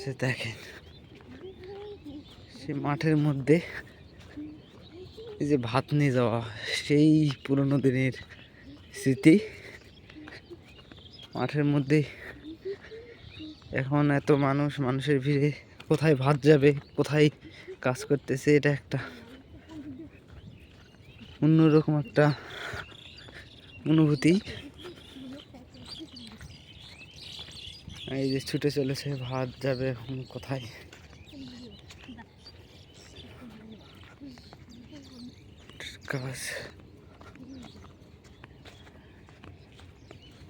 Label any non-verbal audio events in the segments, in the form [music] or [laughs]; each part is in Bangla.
সে দেখেন, সে মাঠের মধ্যে এই যে ভাত নিয়ে যাওয়া, সেই পুরনো দিনের স্মৃতি। মাঠের মধ্যে এখন এত মানুষ, মানুষের ভিড়ে কোথায় ভাত যাবে, কোথায় কাজ করতেছে, এটা একটা অন্যরকম একটা অনুভূতি। এই যে ছুটে চলেছে ভাত যাবে এখন কোথায়?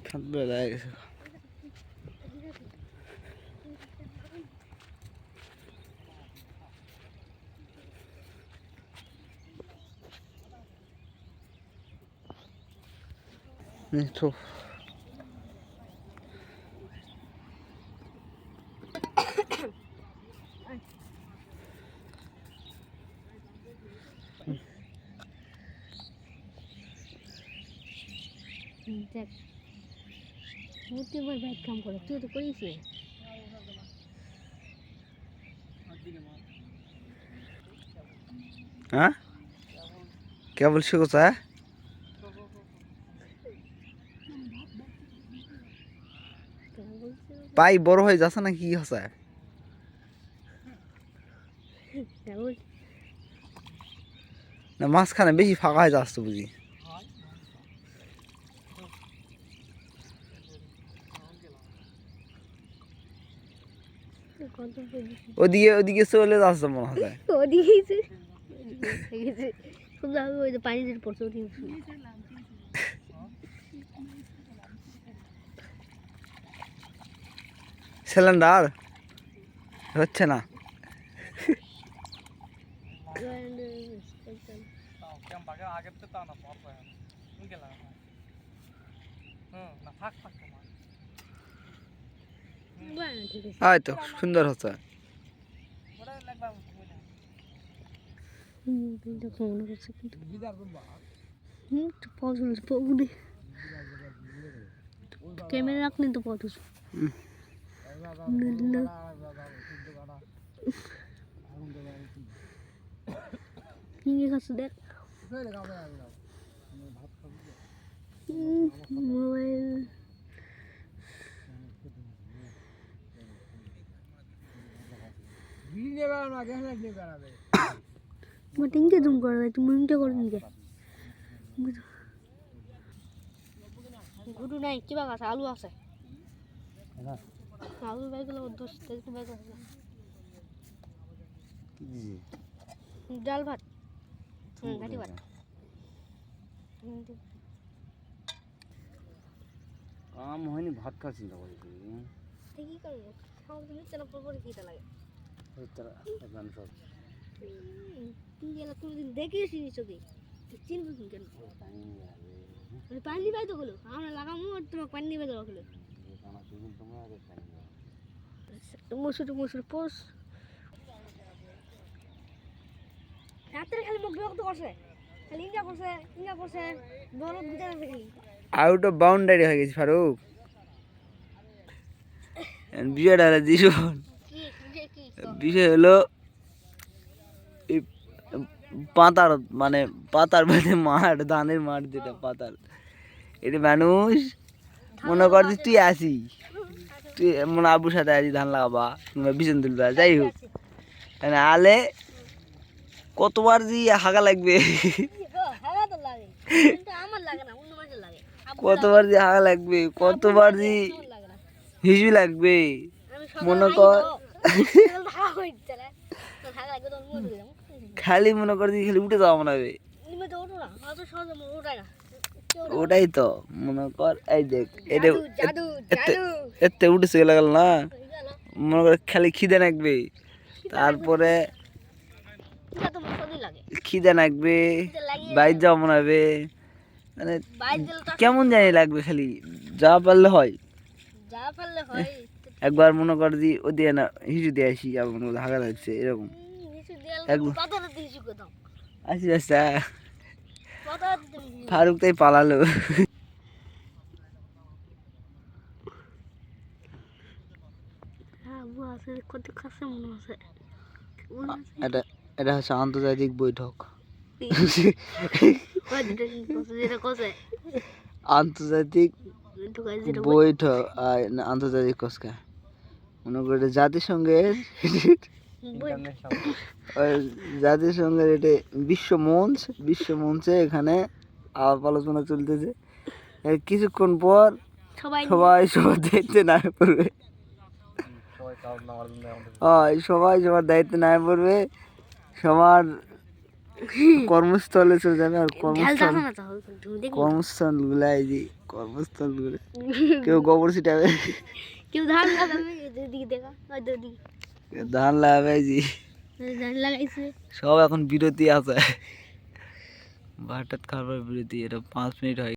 ঠান্ডা লাগে গেছে। 네, দেখ বাইক কাম করে তুই তো করিস হ্যাঁ? কে বলছ কথা হ্যাঁ? পাই বড় হয়ে যাচ্ছে না কি হচ্ছে? না, মাঝখানে বেশি ফাঁকা হয়ে যাচ্ছে বুঝি? ওদিকে ওদিকে চলে যাচ্ছে মনে হয়। ওদিকে সিলিন্ডার? হচ্ছে না। সুন্দর হচ্ছে হুম, কিন্তু মনে করছে কিন্তু হুম তো পছন্দ পগুনে ক্যামেরা রাখলে তো পথ হুম। কি খাচ্ছে দেখ মোবাইল তোমার টিংকে জুম করা যায় তুমি মুংটা করে নিকে গুরু নাই কিবা আছে আলু আছে। আলু বেগুলো দোষ বেগ আছে। ডাল ভাত। ভাত হুম, দি- হয়নি ভাত খাওয়া চিন্তা করছি তো কি করব? খাওয়া তুমি চেনা পরে কিটা লাগে। সব তুই গেলে তুমি দিন দেখিয়েছি চোখে চিনবি তুমি কেন? পানি নিবাই তো গেলো আমরা লাগামো আর তোমার পানি নিবে দেওয়া গেলো মসুর মসুর পোষ রাত্রে খালি মুখ বিরক্ত করছে। খালি ইন্ডিয়া করছে ইন্ডিয়া করছে বরফ ভিতরে আছে খালি। আউট অফ বাউন্ডারি হয়ে গেছি ফারুক। বিষয়টা হলো জীবন বিষয় হলো এই পাতার মানে পাতার মধ্যে মাঠ ধানের মাঠ যেটা পাতার। এটা মানুষ মনে কর তুই আসি। তুই মনে আবুর সাথে আসি ধান লাগাবা কিংবা বিছন তুলবা যাই হোক। মানে আলে কতবার যে হাগা লাগবে? কতবার যে হাগা লাগবে? কতবার যে হিজু লাগবে? মনে কর খালি মনে কর যে খালি উঠে যাওয়া মনে হবে। ওটাই তো মনে কর এই দেখ এটা এতে উঠে চলে গেল না? মনে করে খালি খিদে লাগবে। তারপরে খিদে লাগবে বাইর যাওয়া মনে হবে। মানে কেমন জানি লাগবে খালি যা পারলে হয়। একবার মনে কর দি ও দিয়ে না হিসু দিয়ে আসি আবার মনে করো লাগছে এরকম। আচ্ছা আচ্ছা ফারুক তাই পালালো। কত কাছে মনে আছে এটা এটা হচ্ছে আন্তর্জাতিক বৈঠক। [laughs] আন্তর্জাতিক বৈঠক আন্তর্জাতিক কসকা মনে করে জাতিসংঘের ওই জাতিসংঘের এটা বিশ্ব মঞ্চ বিশ্ব মঞ্চে এখানে আলাপ আলোচনা চলতেছে। কিছুক্ষণ পর সবাই সবাই সবার দায়িত্বে না পড়বে। হয় সবাই সবার দায়িত্বে না পড়বে। সবার [laughs] কর্মস্থলে চলে যাবে আর কর্মস্থল কর্মস্থলগুলো এই যে কর্মস্থলগুলো [laughs] কেউ গোবর ছিটাবে। কেউ ধান লাগাবে ধান লাগাবে যে। সব এখন বিরতি আছে। ভাত টাত খাবার বিরতি এটা পাঁচ মিনিট হয়।